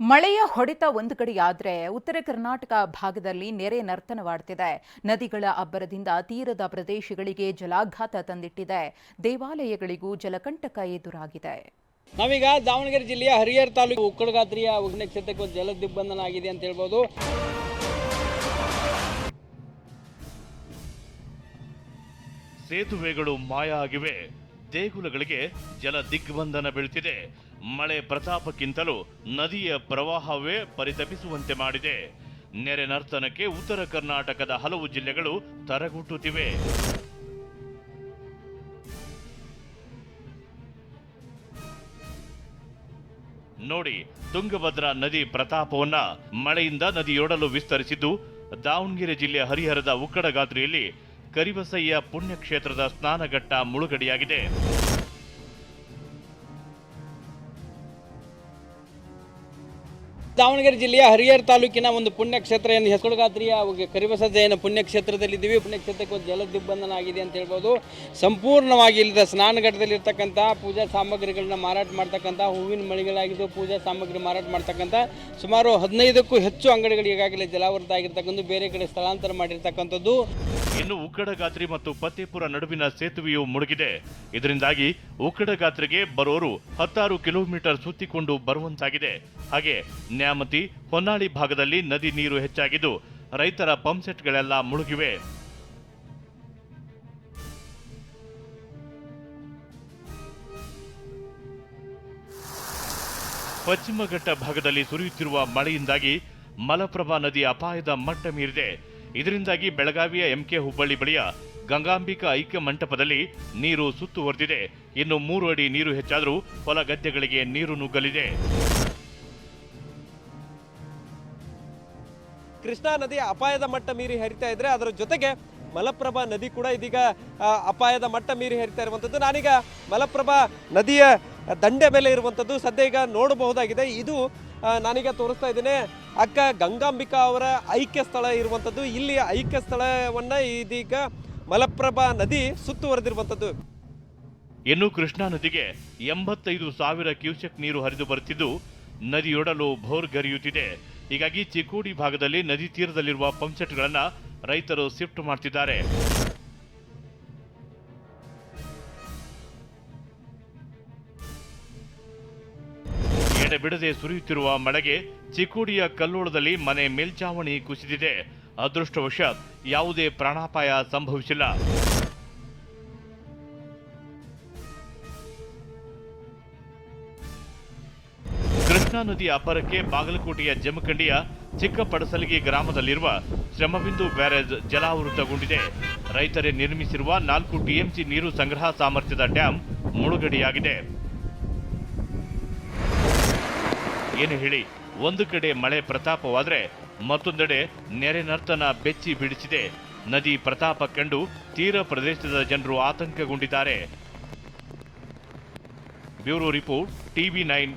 ಮಳೆಯ ಹೊಡೆತ ಒಂದು ಕಡೆಯಾದರೆ ಉತ್ತರ ಕರ್ನಾಟಕ ಭಾಗದಲ್ಲಿ ನೆರೆ ನರ್ತನವಾಡ್ತಿದೆ. ನದಿಗಳ ಅಬ್ಬರದಿಂದ ತೀರದ ಪ್ರದೇಶಗಳಿಗೆ ಜಲಾಘಾತ ತಂದಿಟ್ಟಿದೆ. ದೇವಾಲಯಗಳಿಗೂ ಜಲಕಂಟಕ ಎದುರಾಗಿದೆ. ನಾವೀಗ ದಾವಣಗೆರೆ ಜಿಲ್ಲೆಯ ಹರಿಹರ ತಾಲೂಕು ಉಕ್ಕಡಗಾತ್ರಿಯ ಉಗ್ನ ಕ್ಷೇತ್ರಕ್ಕೆ ಜಲ ದಿಗ್ಬಂಧನ ಆಗಿದೆ ಅಂತ ಹೇಳ್ಬೋದು. ಸೇತುವೆಗಳು ಮಾಯ ಆಗಿವೆ. ದೇಗುಲಗಳಿಗೆ ಜಲ ದಿಗ್ಬಂಧನ ಬೀಳ್ತಿದೆ. ಮಳೆ ಪ್ರತಾಪಕ್ಕಿಂತಲೂ ನದಿಯ ಪ್ರವಾಹವೇ ಪರಿತಪಿಸುವಂತೆ ಮಾಡಿದೆ. ನೆರೆ ನರ್ತನಕ್ಕೆ ಉತ್ತರ ಕರ್ನಾಟಕದ ಹಲವು ಜಿಲ್ಲೆಗಳು ತರಗುಟ್ಟುತ್ತಿವೆ. ನೋಡಿ, ತುಂಗಭದ್ರಾ ನದಿ ಪ್ರತಾಪವನ್ನ ಮಳೆಯಿಂದ ನದಿಯೊಡಲು ವಿಸ್ತರಿಸಿದ್ದು, ದಾವಣಗೆರೆ ಜಿಲ್ಲೆಯ ಹರಿಹರದ ಉಕ್ಕಡಗಾತ್ರಿಯಲ್ಲಿ ಕರಿಬಸಯ್ಯ ಪುಣ್ಯಕ್ಷೇತ್ರದ ಸ್ನಾನಘಟ್ಟ ಮುಳುಗಡೆಯಾಗಿದೆ. ದಾವಣಗೆರೆ ಜಿಲ್ಲೆಯ ಹರಿಹರ ತಾಲೂಕಿನ ಒಂದು ಪುಣ್ಯಕ್ಷೇತ್ರ ಎಂದು ಹೆಸರುಗಾತ್ರಿಯ ಕರಿಬಸ ಪುಣ್ಯಕ್ಷೇತ್ರದಲ್ಲಿ ಪುಣ್ಯಕ್ಷೇತ್ರದಲ್ಲಿದ್ದೀವಿ ಪುಣ್ಯಕ್ಷೇತ್ರಕ್ಕೆ ಒಂದು ಜಲ ದಿಗ್ಬಂಧನ ಆಗಿದೆ ಅಂತ ಹೇಳ್ಬೋದು. ಸಂಪೂರ್ಣವಾಗಿ ಇಲ್ಲದ ಸ್ನಾನಘಟ್ಟದಲ್ಲಿರ್ತಕ್ಕಂಥ ಪೂಜಾ ಸಾಮಗ್ರಿಗಳನ್ನ ಮಾರಾಟ ಮಾಡ್ತಕ್ಕಂಥ, ಹೂವಿನ ಮಳಿಗಳಾಗಿದ್ದು ಪೂಜಾ ಸಾಮಗ್ರಿ ಮಾರಾಟ ಮಾಡ್ತಕ್ಕಂಥ, ಸುಮಾರು ಹದಿನೈದಕ್ಕೂ ಹೆಚ್ಚು ಅಂಗಡಿಗಳು ಈಗಾಗಲೇ ಜಲಾವೃತ ಆಗಿರ್ತಕ್ಕಂಥ ಬೇರೆ ಕಡೆ ಸ್ಥಳಾಂತರ ಮಾಡಿರ್ತಕ್ಕಂಥದ್ದು. ಇನ್ನು ಉಕ್ಕಡಗಾತ್ರಿ ಮತ್ತು ಫತೇಪುರ ನಡುವಿನ ಸೇತುವೆಯು ಮುಳುಗಿದೆ. ಇದರಿಂದಾಗಿ ಉಕ್ಕಡಗಾತ್ರಿಗೆ ಬರೋರು ಹತ್ತಾರು ಕಿಲೋಮೀಟರ್ ಸುತ್ತಿಕೊಂಡು ಬರುವಂತಾಗಿದೆ. ಹಾಗೆ ನ್ಯಾಮತಿ, ಹೊನ್ನಾಳಿ ಭಾಗದಲ್ಲಿ ನದಿ ನೀರು ಹೆಚ್ಚಾಗಿದ್ದು ರೈತರ ಪಂಪ್ಸೆಟ್ಗಳೆಲ್ಲ ಮುಳುಗಿವೆ. ಪಶ್ಚಿಮ ಘಟ್ಟ ಭಾಗದಲ್ಲಿ ಸುರಿಯುತ್ತಿರುವ ಮಳೆಯಿಂದಾಗಿ ಮಲಪ್ರಭಾ ನದಿ ಅಪಾಯದ ಮಟ್ಟ ಮೀರಿದೆ. ಇದರಿಂದಾಗಿ ಬೆಳಗಾವಿಯ ಎಂಕೆ ಹುಬ್ಬಳ್ಳಿ ಬಳಿಯ ಗಂಗಾಂಬಿಕಾ ಐಕ್ಯ ಮಂಟಪದಲ್ಲಿ ನೀರು ಸುತ್ತುವರೆದಿದೆ. ಇನ್ನು ಮೂರು ಅಡಿ ನೀರು ಹೆಚ್ಚಾದರೂ ಹೊಲ ಗದ್ದೆಗಳಿಗೆ ನೀರು ನುಗ್ಗಲಿದೆ. ಕೃಷ್ಣಾ ನದಿ ಅಪಾಯದ ಮಟ್ಟ ಮೀರಿ ಹರಿತಾ ಇದ್ರೆ ಅದರ ಜೊತೆಗೆ ಮಲಪ್ರಭಾ ನದಿ ಕೂಡ ಇದೀಗ ಅಪಾಯದ ಮಟ್ಟ ಮೀರಿ ಹರಿತಾ ಇರುವಂಥದ್ದು ನಾನೀಗ ಮಲಪ್ರಭಾ ನದಿಯ ದಂಡೆ ಮೇಲೆ ಇರುವಂಥದ್ದು ಸದ್ಯ ಈಗ ನೋಡಬಹುದಾಗಿದೆ. ಇದು ನಾನೀಗ ತೋರಿಸ್ತಾ ಇದ್ದೇನೆ. ಅಕ್ಕ ಗಂಗಾಂಬಿಕಾ ಅವರ ಐಕ್ಯ ಸ್ಥಳ ಇರುವಂಥದ್ದು ಇಲ್ಲಿ ಐಕ್ಯ ಸ್ಥಳವನ್ನು ಇದೀಗ ಮಲಪ್ರಭಾ ನದಿ ಸುತ್ತುವರೆದಿರುವಂಥದ್ದು ಇನ್ನು ಕೃಷ್ಣಾ ನದಿಗೆ ಎಂಬತ್ತೈದು ಸಾವಿರ ಕ್ಯೂಸೆಕ್ ನೀರು ಹರಿದು ಬರುತ್ತಿದ್ದು, ನದಿಯೊಡಲು ಭೋರ್ಗರಿಯುತ್ತಿದೆ. ಹೀಗಾಗಿ ಚಿಕ್ಕೋಡಿ ಭಾಗದಲ್ಲಿ ನದಿ ತೀರದಲ್ಲಿರುವ ಪಂಪ್ಸೆಟ್ಗಳನ್ನು ರೈತರು ಶಿಫ್ಟ್ ಮಾಡ್ತಿದ್ದಾರೆ. ಎಡೆಬಿಡದೆ ಸುರಿಯುತ್ತಿರುವ ಮಳೆಗೆ ಚಿಕ್ಕೋಡಿಯ ಕಲ್ಲೋಳದಲ್ಲಿ ಮನೆ ಮೇಲ್ಚಾವಣಿ ಕುಸಿದಿದೆ. ಅದೃಷ್ಟವಶಾತ್ ಯಾವುದೇ ಪ್ರಾಣಾಪಾಯ ಸಂಭವಿಸಿಲ್ಲ. ಕೃಷ್ಣಾ ನದಿ ಅಪರಕ್ಕೆ ಬಾಗಲಕೋಟೆಯ ಜಮಖಂಡಿಯ ಚಿಕ್ಕಪಡಸಲಗಿ ಗ್ರಾಮದಲ್ಲಿರುವ ಶ್ರಮಬಿಂದು ಬ್ಯಾರೇಜ್ ಜಲಾವೃತಗೊಂಡಿದೆ. ರೈತರೇ ನಿರ್ಮಿಸಿರುವ ನಾಲ್ಕು ಟಿಎಂಸಿ ನೀರು ಸಂಗ್ರಹ ಸಾಮರ್ಥ್ಯದ ಡ್ಯಾಂ ಮುಳುಗಡೆಯಾಗಿದೆ. ಏನು ಹೇಳಿ, ಒಂದು ಕಡೆ ಮಳೆ ಪ್ರತಾಪವಾದರೆ ಮತ್ತೊಂದೆಡೆ ನೆರೆ ನರ್ತನ ಬೆಚ್ಚಿ ಬಿಡಿಸಿದೆ ನದಿ ಪ್ರತಾಪ ಕಂಡು ತೀರ ಪ್ರದೇಶದ ಜನರು ಆತಂಕಗೊಂಡಿದ್ದಾರೆ. Bureau report, TV nine